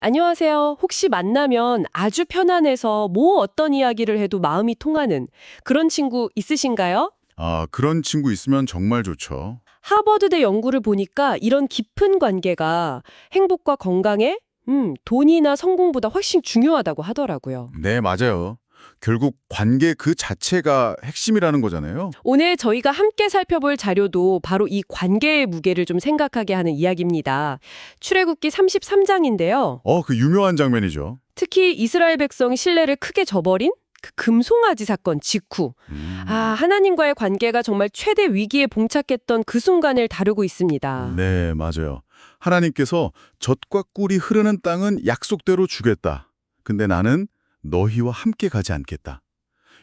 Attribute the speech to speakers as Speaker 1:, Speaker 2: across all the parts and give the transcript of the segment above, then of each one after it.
Speaker 1: 안녕하세요. 혹시 만나면 아주 편안해서 뭐 어떤 이야기를 해도 마음이 통하는 그런 친구 있으신가요?
Speaker 2: 아, 그런 친구 있으면 정말 좋죠.
Speaker 1: 하버드대 연구를 보니까 이런 깊은 관계가 행복과 건강에 음, 돈이나 성공보다 훨씬 중요하다고 하더라고요.
Speaker 2: 네, 맞아요. 결국 관계 그 자체가 핵심이라는 거잖아요.
Speaker 1: 오늘 저희가 함께 살펴볼 자료도 바로 이 관계의 무게를 좀 생각하게 하는 이야기입니다. 출애굽기 33장인데요.
Speaker 2: 어, 그 유명한 장면이죠.
Speaker 1: 특히 이스라엘 백성이 신뢰를 크게 저버린 그 금송아지 사건 직후
Speaker 2: 음.
Speaker 1: 아, 하나님과의 관계가 정말 최대 위기에 봉착했던 그 순간을 다루고 있습니다.
Speaker 2: 네, 맞아요. 하나님께서 젖과 꿀이 흐르는 땅은 약속대로 주겠다. 근데 나는 너희와 함께 가지 않겠다.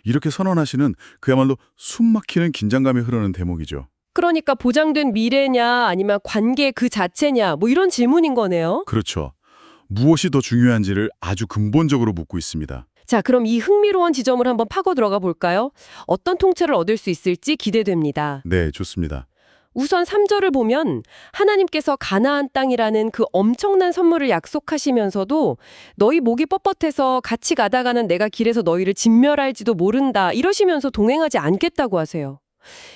Speaker 2: 이렇게 선언하시는 그야말로 숨막히는 긴장감이 흐르는 대목이죠.
Speaker 1: 그러니까 보장된 미래냐 아니면 관계 그 자체냐 뭐 이런 질문인 거네요.
Speaker 2: 그렇죠. 무엇이 더 중요한지를 아주 근본적으로 묻고 있습니다.
Speaker 1: 자, 그럼 이 흥미로운 지점을 한번 파고 들어가 볼까요? 어떤 통찰을 얻을 수 있을지 기대됩니다.
Speaker 2: 네, 좋습니다.
Speaker 1: 우선 3절을 보면 하나님께서 가나안 땅이라는 그 엄청난 선물을 약속하시면서도 너희 목이 뻣뻣해서 같이 가다가는 내가 길에서 너희를 진멸할지도 모른다 이러시면서 동행하지 않겠다고 하세요.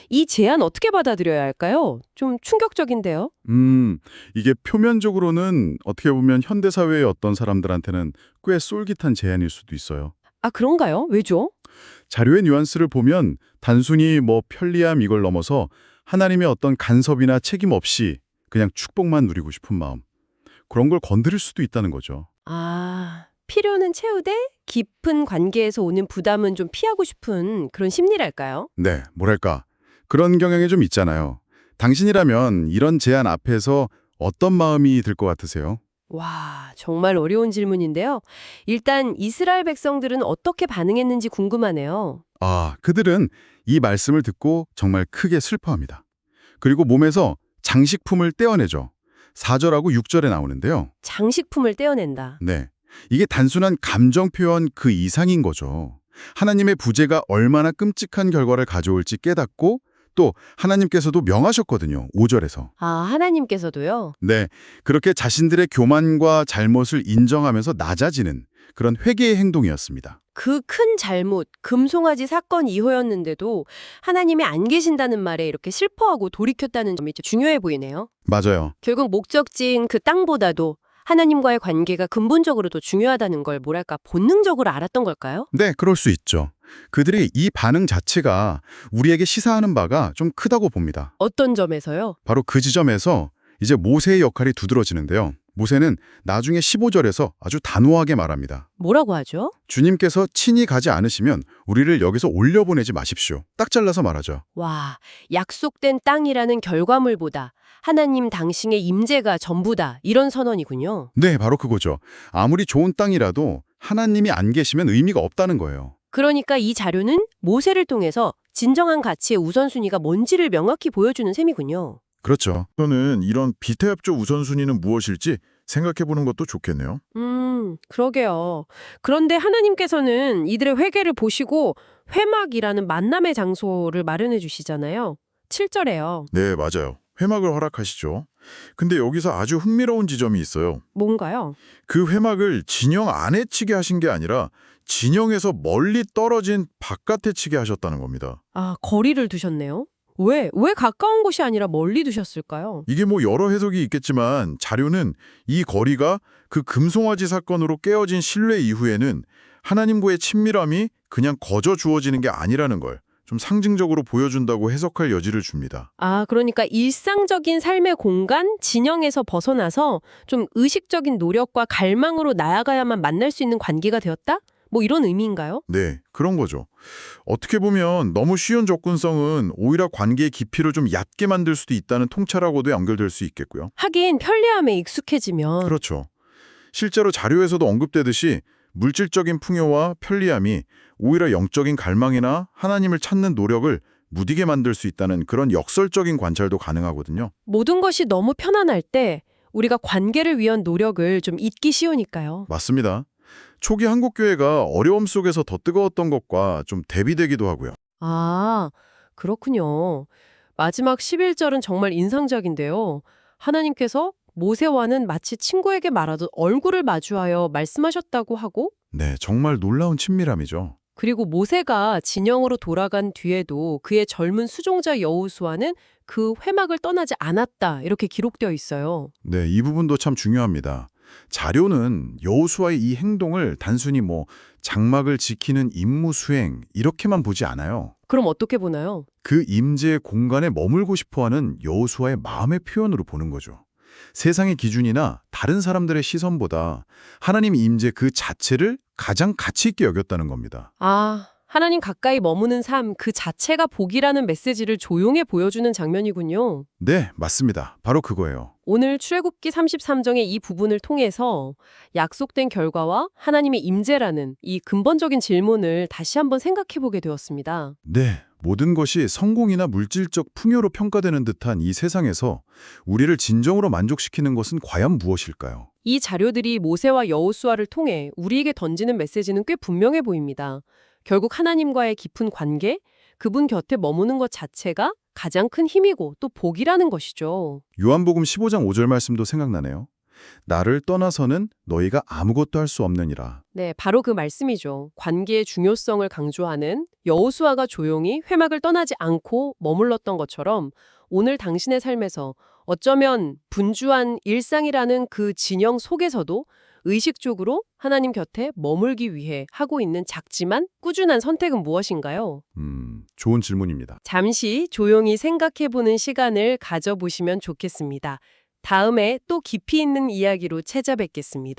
Speaker 1: 이 제안 어떻게 받아들여야 할까요? 좀 충격적인데요.
Speaker 2: 음, 이게 표면적으로는 어떻게 보면 현대 사회의 어떤 사람들한테는 꽤 쏠깃한 제안일 수도 있어요.
Speaker 1: 아, 그런가요? 왜죠?
Speaker 2: 자료의 뉘앙스를 보면 단순히 뭐 편리함 이걸 넘어서 하나님의 어떤 간섭이나 책임 없이 그냥 축복만 누리고 싶은 마음. 그런 걸 건드릴 수도 있다는 거죠.
Speaker 1: 아, 필요는 채우되 깊은 관계에서 오는 부담은 좀 피하고 싶은 그런 심리랄까요?
Speaker 2: 네, 뭐랄까. 그런 경향이 좀 있잖아요. 당신이라면 이런 제안 앞에서 어떤 마음이 들 것 같으세요?
Speaker 1: 와, 정말 어려운 질문인데요. 일단 이스라엘 백성들은 어떻게 반응했는지 궁금하네요.
Speaker 2: 아, 그들은 이 말씀을 듣고 정말 크게 슬퍼합니다. 그리고 몸에서 장식품을 떼어내죠. 4절하고 6절에 나오는데요.
Speaker 1: 장식품을 떼어낸다.
Speaker 2: 네. 이게 단순한 감정 표현 그 이상인 거죠. 하나님의 부재가 얼마나 끔찍한 결과를 가져올지 깨닫고 또 하나님께서도 명하셨거든요. 5절에서.
Speaker 1: 아, 하나님께서도요?
Speaker 2: 네. 그렇게 자신들의 교만과 잘못을 인정하면서 낮아지는 그런 회개의 행동이었습니다.
Speaker 1: 그 큰 잘못, 금송아지 사건 이후였는데도 하나님이 안 계신다는 말에 이렇게 슬퍼하고 돌이켰다는 점이 중요해 보이네요.
Speaker 2: 맞아요.
Speaker 1: 결국 목적지인 그 땅보다도 하나님과의 관계가 근본적으로 더 중요하다는 걸 뭐랄까 본능적으로 알았던 걸까요?
Speaker 2: 네, 그럴 수 있죠. 그들이 이 반응 자체가 우리에게 시사하는 바가 좀 크다고 봅니다.
Speaker 1: 어떤 점에서요?
Speaker 2: 바로 그 지점에서 이제 모세의 역할이 두드러지는데요. 모세는 나중에 15절에서 아주 단호하게 말합니다.
Speaker 1: 뭐라고 하죠?
Speaker 2: 주님께서 친히 가지 않으시면 우리를 여기서 올려보내지 마십시오. 딱 잘라서 말하죠.
Speaker 1: 와, 약속된 땅이라는 결과물보다 하나님 당신의 임재가 전부다. 이런 선언이군요.
Speaker 2: 네, 바로 그거죠. 아무리 좋은 땅이라도 하나님이 안 계시면 의미가 없다는 거예요.
Speaker 1: 그러니까 이 자료는 모세를 통해서 진정한 가치의 우선순위가 뭔지를 명확히 보여주는 셈이군요.
Speaker 2: 그렇죠.
Speaker 3: 저는 이런 비태합적 우선순위는 무엇일지 생각해 보는 것도 좋겠네요.
Speaker 1: 음, 그러게요. 그런데 하나님께서는 이들의 회개를 보시고 회막이라는 만남의 장소를 마련해 주시잖아요. 7절에요.
Speaker 3: 네, 맞아요. 회막을 허락하시죠. 근데 여기서 아주 흥미로운 지점이 있어요.
Speaker 1: 뭔가요?
Speaker 3: 그 회막을 진영 안에 치게 하신 게 아니라 진영에서 멀리 떨어진 바깥에 치게 하셨다는 겁니다.
Speaker 1: 아, 거리를 두셨네요. 왜? 왜 가까운 곳이 아니라 멀리 두셨을까요?
Speaker 3: 이게 뭐 여러 해석이 있겠지만 자료는 이 거리가 그 금송아지 사건으로 깨어진 신뢰 이후에는 하나님과의 친밀함이 그냥 거저 주어지는 게 아니라는 걸 좀 상징적으로 보여준다고 해석할 여지를 줍니다.
Speaker 1: 아, 그러니까 일상적인 삶의 공간, 진영에서 벗어나서 좀 의식적인 노력과 갈망으로 나아가야만 만날 수 있는 관계가 되었다? 뭐 이런 의미인가요?
Speaker 3: 네, 그런 거죠. 어떻게 보면 너무 쉬운 접근성은 오히려 관계의 깊이를 좀 얕게 만들 수도 있다는 통찰하고도 연결될 수 있겠고요.
Speaker 1: 하긴 편리함에 익숙해지면
Speaker 3: 그렇죠. 실제로 자료에서도 언급되듯이 물질적인 풍요와 편리함이 오히려 영적인 갈망이나 하나님을 찾는 노력을 무디게 만들 수 있다는 그런 역설적인 관찰도 가능하거든요.
Speaker 1: 모든 것이 너무 편안할 때 우리가 관계를 위한 노력을 좀 잊기 쉬우니까요.
Speaker 3: 맞습니다. 초기 한국교회가 어려움 속에서 더 뜨거웠던 것과 좀 대비되기도 하고요.
Speaker 1: 아, 그렇군요. 마지막 11절은 정말 인상적인데요. 하나님께서 모세와는 마치 친구에게 말하듯 얼굴을 마주하여 말씀하셨다고 하고
Speaker 2: 네, 정말 놀라운 친밀함이죠.
Speaker 1: 그리고 모세가 진영으로 돌아간 뒤에도 그의 젊은 수종자 여호수아는 그 회막을 떠나지 않았다 이렇게 기록되어 있어요.
Speaker 2: 네, 이 부분도 참 중요합니다. 자료는 여호수아의 이 행동을 단순히 뭐 장막을 지키는 임무 수행 이렇게만 보지 않아요.
Speaker 1: 그럼 어떻게 보나요?
Speaker 2: 그 임재의 공간에 머물고 싶어하는 여호수아의 마음의 표현으로 보는 거죠. 세상의 기준이나 다른 사람들의 시선보다 하나님 임재 그 자체를 가장 가치 있게 여겼다는 겁니다.
Speaker 1: 아, 하나님 가까이 머무는 삶 그 자체가 복이라는 메시지를 조용히 보여주는 장면이군요.
Speaker 2: 네, 맞습니다. 바로 그거예요.
Speaker 1: 오늘 출애굽기 33장의 이 부분을 통해서 약속된 결과와 하나님의 임재라는 이 근본적인 질문을 다시 한번 생각해 보게 되었습니다.
Speaker 2: 네, 모든 것이 성공이나 물질적 풍요로 평가되는 듯한 이 세상에서 우리를 진정으로 만족시키는 것은 과연 무엇일까요?
Speaker 1: 이 자료들이 모세와 여호수아를 통해 우리에게 던지는 메시지는 꽤 분명해 보입니다. 결국 하나님과의 깊은 관계, 그분 곁에 머무는 것 자체가 가장 큰 힘이고 또 복이라는 것이죠.
Speaker 2: 요한복음 15장 5절 말씀도 생각나네요. 나를 떠나서는 너희가 아무것도 할 수 없느니라.
Speaker 1: 네, 바로 그 말씀이죠. 관계의 중요성을 강조하는 여호수아가 조용히 회막을 떠나지 않고 머물렀던 것처럼 오늘 당신의 삶에서 어쩌면 분주한 일상이라는 그 진영 속에서도 의식적으로 하나님 곁에 머물기 위해 하고 있는 작지만 꾸준한 선택은 무엇인가요?
Speaker 2: 음, 좋은 질문입니다.
Speaker 1: 잠시 조용히 생각해보는 시간을 가져보시면 좋겠습니다. 다음에 또 깊이 있는 이야기로 찾아뵙겠습니다.